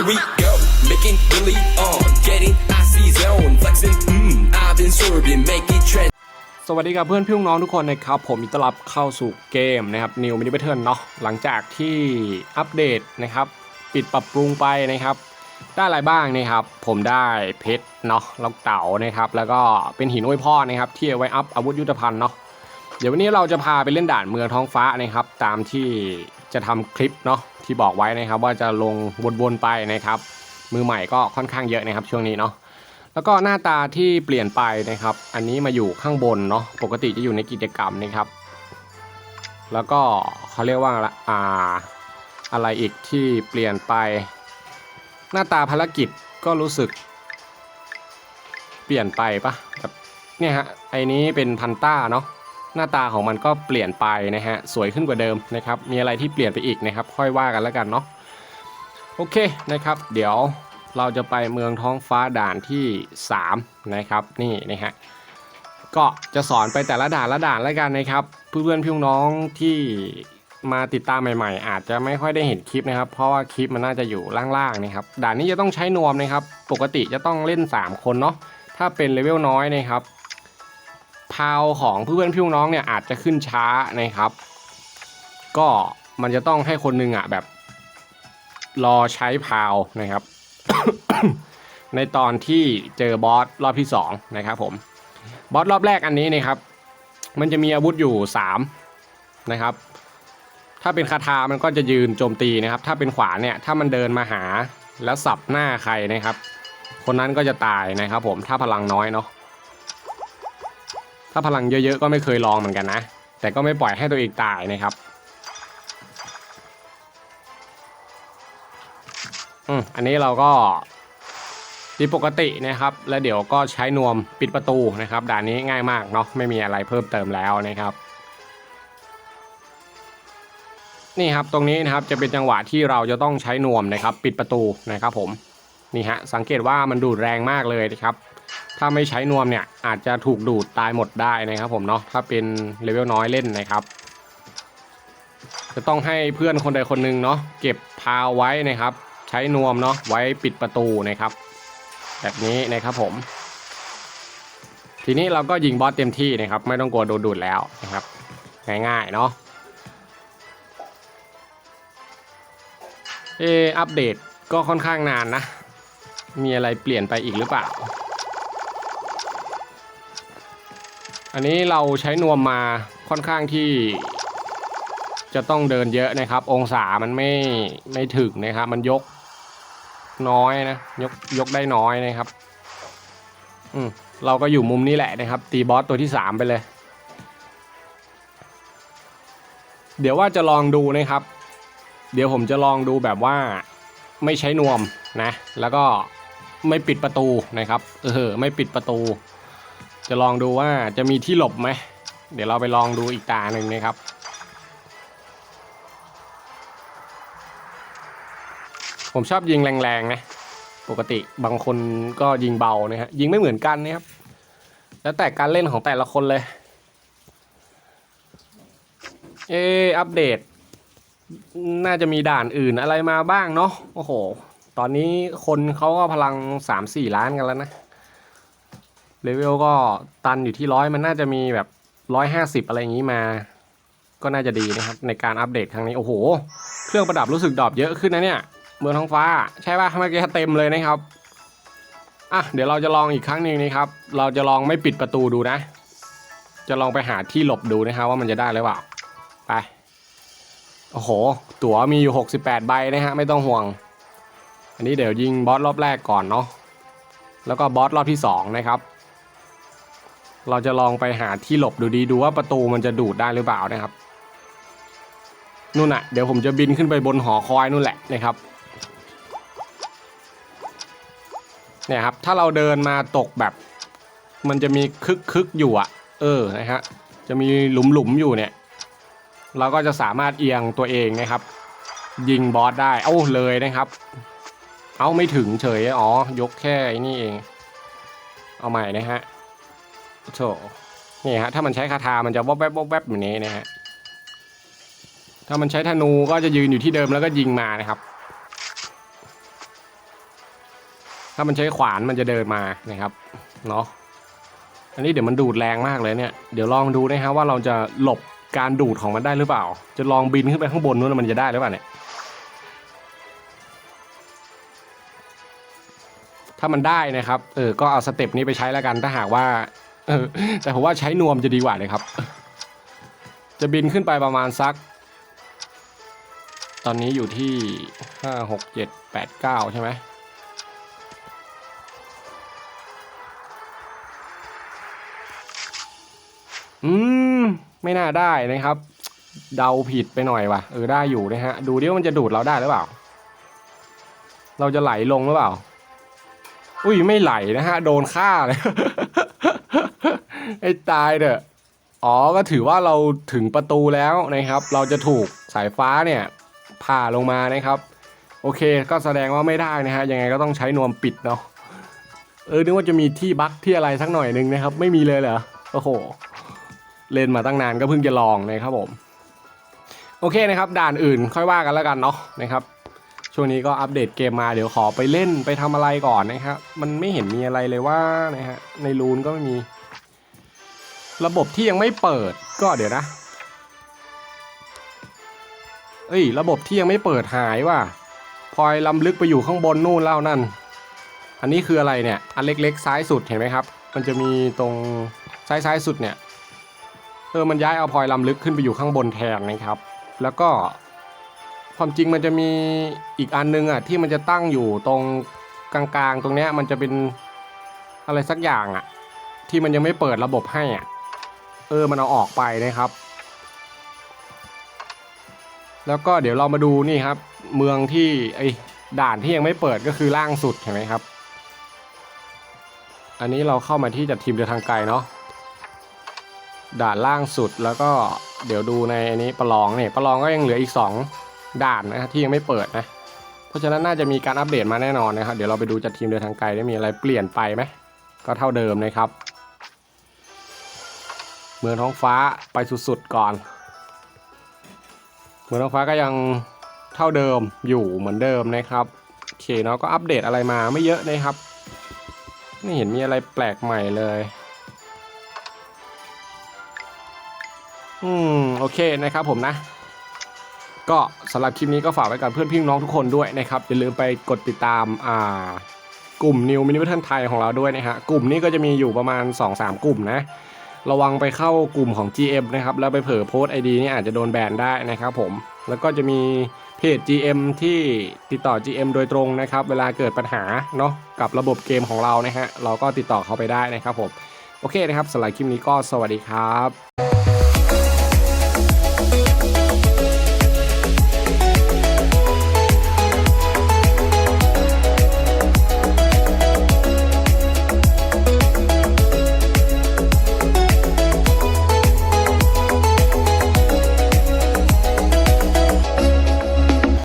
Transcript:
Here we go, making Billy on, getting icy zone, flexing. Mmm, I've been sorbing, make it trend. สวัสดีกับเพื่อนพี่น้องทุกคนนะครับ ผมอินตลับเข้าสู่เกมนะครับ New Mini Battle เนาะหลังจากที่อัปเดตนะครับ ปิดปรับปรุงไปนะครับ ได้อะไรบ้างนะครับ ผมได้เพชรเนาะล็อกเต๋านะครับ แล้วก็เป็นหินอวยพ่อนะครับ ที่เอาไว้อัพอาวุธยุทธภัณฑ์เนาะเดี๋ยววันนี้เราจะพาไปเล่นด่านเมืองท้องฟ้านะครับ ตามที่ จะทำคลิปเนาะที่บอกไว้นะครับ ว่าจะลงวนๆไปนะครับ มือใหม่ก็ค่อนข้างเยอะนะครับช่วงนี้เนาะแล้วก็หน้าตาที่เปลี่ยนไปนะครับ อันนี้มาอยู่ข้างบนเนาะปกติจะอยู่ในกิจกรรมนะครับ แล้วก็เขาเรียกว่าอะอ่าอะไรอีกที่เปลี่ยนไป หน้าตาภารกิจก็รู้สึก เปลี่ยนไปปะแบบเนี่ยฮะไอ้นี้เป็นพันต้าเนาะ หน้าตาของมันก็เปลี่ยนไปนะฮะสวยขึ้นกว่าเดิมนะครับ มีอะไรที่เปลี่ยนไปอีกนะครับ ค่อยว่ากันแล้วกันเนาะโอเคนะครับ เดี๋ยวเราจะไปเมืองท้องฟ้าด่านที่ 3 นะครับนี่นะฮะก็จะสอนไปแต่ละด่านละด่านแล้วกันนะครับ เพื่อนๆพี่น้องที่มาติดตามใหม่ๆ อาจจะไม่ค่อยได้เห็นคลิปนะครับ เพราะว่าคลิปมันน่าจะอยู่ล่างๆนะครับด่านนี้จะต้องใช้นวมนะครับ ปกติจะต้องเล่น 3 คนเนาะถ้าเป็นเลเวลน้อยนะครับาวของเพื่อนพี่น้องเนี่ยอาจจะขึ้นช้านะครับ ก็มันจะต้องให้คนหนึงอะแบบ รอใช้พาวนะครับ ในตอนที่เจอบอสรอบที่2นะครับผมบอสรอบแรกอันนี้นะครับ มันจะมีอาวุธอยู่ 3 นะครับ ถ้าเป็นคาถามันก็จะยืนโจมตีนะครับ ถ้าเป็นขวานเนี่ยถ้ามันเดินมาหาแล้วสับหน้าใครนะครับ คนนั้นก็จะตายนะครับผมถ้าพลังน้อยเนาะ ถ้าพลังเยอะๆก็ไม่เคยลองเหมือนกันนะ แต่ก็ไม่ปล่อยให้ตัวเองตายนะครับอืมอันนี้เราก็ตีปกตินะครับ แล้วเดี๋ยวก็ใช้นวมปิดประตูนะครับด่านนี้ง่ายมากเนาะไม่มีอะไรเพิ่มเติมแล้วนะครับ นี่ครับตรงนี้นะครับจะเป็นจังหวะที่เราจะต้องใช้นวมนะครับ ปิดประตูนะครับ ผมนี่ฮะสังเกตว่ามันดูดแรงมากเลยนะครับ ถ้าไม่ใช้นวมเนี่ยอาจจะถูกดูดตายหมดได้นะครับผมเนาะถ้าเป็นเลเวลน้อยเล่นนะครับ จะต้องให้เพื่อนคนใดคนหนึ่งเนาะเก็บพาวไว้นะครับ ใช้นวมเนาะไว้ปิดประตูนะครับ แบบนี้นะครับผม ทีนี้เราก็ยิงบอสเต็มที่นะครับ ไม่ต้องกลัวโดนดูดแล้วนะครับ ง่ายๆเนาะเอออัปเดตก็ค่อนข้างนานนะ มีอะไรเปลี่ยนไปอีกหรือเปล่า อันนี้เราใช้นวมมาค่อนข้างที่ จะต้องเดินเยอะนะครับ องศามันไม่ไม่ถึงนะครับ มันยกน้อยนะยกยกได้น้อยนะครับ อืมเราก็อยู่มุมนี้แหละนะครับ ตีบอสตัวที่สามไปเลย เดี๋ยวว่าจะลองดูนะครับ เดี๋ยวผมจะลองดูแบบว่าไม่ใช้นวมนะ แล้วก็ไม่ปิดประตูนะครับ เออไม่ปิดประตู จะลองดูว่าจะมีที่หลบไหม เดี๋ยวเราไปลองดูอีกตาหนึ่งนะครับ ผมชอบยิงแรงๆนะ ปกติบางคนก็ยิงเบานะฮะยิงไม่เหมือนกันนะครับ แล้วแต่การเล่นของแต่ละคนเลย เอออัปเดต น่าจะมีด่านอื่นอะไรมาบ้างเนาะโอ้โห ตอนนี้คนเขาก็พลังสามสี่ล้านกันแล้วนะ เลเวลก็ตันอยู่ที่ร้อยมันน่าจะมีแบบร้อยห้าสิบอะไรอย่างนี้มา ก็น่าจะดีนะครับ ในการอัปเดตครั้งนี้ โอ้โห เครื่องประดับรู้สึกดรอปเยอะขึ้นนะเนี่ย เมืองท้องฟ้า ใช่ป่ะเมื่อกี้เต็มเลยนะครับอะเดี๋ยวเราจะลองอีกครั้งหนึ่งนะครับ เราจะลองไม่ปิดประตูดูนะ จะลองไปหาที่หลบดูนะครับว่ามันจะได้หรือเปล่า ไป โอ้โห ตั๋วมีอยู่ 68 ใบนะฮะ ไม่ต้องห่วง อันนี้เดี๋ยวยิงบอสรอบแรกก่อนเนาะ แล้วก็บอสรอบที่ 2 นะครับ เราจะลองไปหาที่หลบดูดีดูว่าประตูมันจะดูดได้หรือเปล่านะครับนู่นน่ะเดี๋ยวผมจะบินขึ้นไปบนหอคอยนู่นแหละนะครับเนี่ยครับถ้าเราเดินมาตกแบบ มันจะมีคึกคึกอยู่อะเออนะฮะจะมีหลุมหลุมอยู่เนี่ย เราก็จะสามารถเอียงตัวเองนะครับ ยิงบอสได้เอ้าเลยนะครับ เอ้าไม่ถึงเฉยอ๋อยกแค่นี่เอง เอาใหม่นะฮะ โถนี่ฮะถ้ามันใช้คาถามันจะวบแวบวบแวบแบบนี้นะฮะถ้ามันใช้ธนูก็จะยืนอยู่ที่เดิมแล้วก็ยิงมานะครับ ถ้ามันใช้ขวานมันจะเดินมานะครับเนาะอันนี้เดี๋ยวมันดูดแรงมากเลยเนี่ยเดี๋ยวลองดูนะฮะว่าเราจะหลบการดูดของมันได้หรือเปล่า จะลองบินขึ้นไปข้างบนนู้นมันจะได้หรือเปล่าเนี่ยถ้ามันได้นะครับ เออ ก็เอาสเต็ปนี้ไปใช้แล้วกัน ถ้าหากว่า แต่ผมว่าใช้นวมจะดีกว่าเลยครับ จะบินขึ้นไปประมาณสัก ตอนนี้อยู่ที่ห้าหกเจ็ดแปดเก้าใช่ไหมอืม ไม่น่าได้นะครับ เดาผิดไปหน่อยว่ะเออได้อยู่นะฮะ ดูดิว่ามันจะดูดเราได้หรือเปล่า เราจะไหลลงหรือเปล่า อุ้ยไม่ไหลนะฮะ โดนฆ่าเลย ไอ้ตายเด้ออ๋อก็ถือว่าเราถึงประตูแล้วนะครับ เราจะถูกสายฟ้าเนี่ยผ่าลงมานะครับ โอเคก็แสดงว่าไม่ได้นะฮะยังไงก็ต้องใช้นวมปิดเนาะเออนึกว่าจะมีที่บั๊กที่อะไรสักหน่อยหนึงนะครับ ไม่มีเลยเหรอโอ้โหเล่นมาตั้งนานก็เพิ่งจะลองนะครับผม โอเคนะครับด่านอื่นค่อยว่ากันแล้วกันเนาะนะครับ ช่วงนี้ก็อัปเดตเกมมาเดี๋ยวขอไปเล่นไปทำอะไรก่อนนะครับมันไม่เห็นมีอะไรเลยว่านะฮะในรูนก็ไม่มี ระบบที่ยังไม่เปิดก็เดี๋ยวนะเอ้ยระบบที่ยังไม่เปิดหายว่ะพลอยลำลึกไปอยู่ข้างบนนู่นแล้วนั่น อันนี้คืออะไรเนี่ย อันเล็กๆ ซ้ายสุดเห็นไหมครับ มันจะมีตรงซ้ายซ้ายสุดเนี่ย เออ มันย้ายเอาพลอยลำลึกขึ้นไปอยู่ข้างบนแทนนะครับ แล้วก็ ความจริงมันจะมีอีกอันนึงอะที่มันจะตั้งอยู่ตรงกลางๆ ตรงเนี้ยมันจะเป็นอะไรสักอย่างอะ ที่มันยังไม่เปิดระบบให้อะ เออมันเอาออกไปนะครับ แล้วก็เดี๋ยวเรามาดูนี่ครับ เมืองที่ไอด่านที่ยังไม่เปิดก็คือล่างสุดเห็นไหมครับ อันนี้เราเข้ามาที่จัดทีมเดินทางไกลเนาะด่านล่างสุดแล้วก็เดี๋ยวดูในอันนี้ประลองเนี่ยประลองก็ยังเหลืออีก 2 ด่านนะที่ยังไม่เปิดนะ เพราะฉะนั้นน่าจะมีการอัปเดตมาแน่นอนนะครับ เดี๋ยวเราไปดูจัดทีมเดินทางไกลได้มีอะไรเปลี่ยนไปไหมก็เท่าเดิมนะครับ เมืองท้องฟ้าไปสุดๆก่อน เมืองท้องฟ้าก็ยังเท่าเดิมอยู่เหมือนเดิมนะครับโอเคเนาะก็อัปเดตอะไรมาไม่เยอะนะครับไม่เห็นมีอะไรแปลกใหม่เลย อืม โอเคนะครับผมนะ ก็สำหรับคลิปนี้ก็ฝากไว้กับเพื่อนพี่น้องทุกคนด้วยนะครับ อย่าลืมไปกดติดตามอ่ากลุ่ม New Mini b a t t l e ไทยของเราด้วยนะฮะกลุ่มนี้ก็จะมีอยู่ประมาณ 2-3 กลุ่มนะ ระวังไปเข้ากลุ่มของ GM นะครับ แล้วไปเผลอโพสต์ ID นี่อาจจะโดนแบนได้นะครับผมแล้วก็จะมีเพจ GM ที่ติดต่อ GM โดยตรงนะครับ เวลาเกิดปัญหาเนาะกับระบบเกมของเรานะฮะเราก็ติดต่อเขาไปได้นะครับผมโอเคนะครับสำหรับคลิปนี้ก็สวัสดีครับ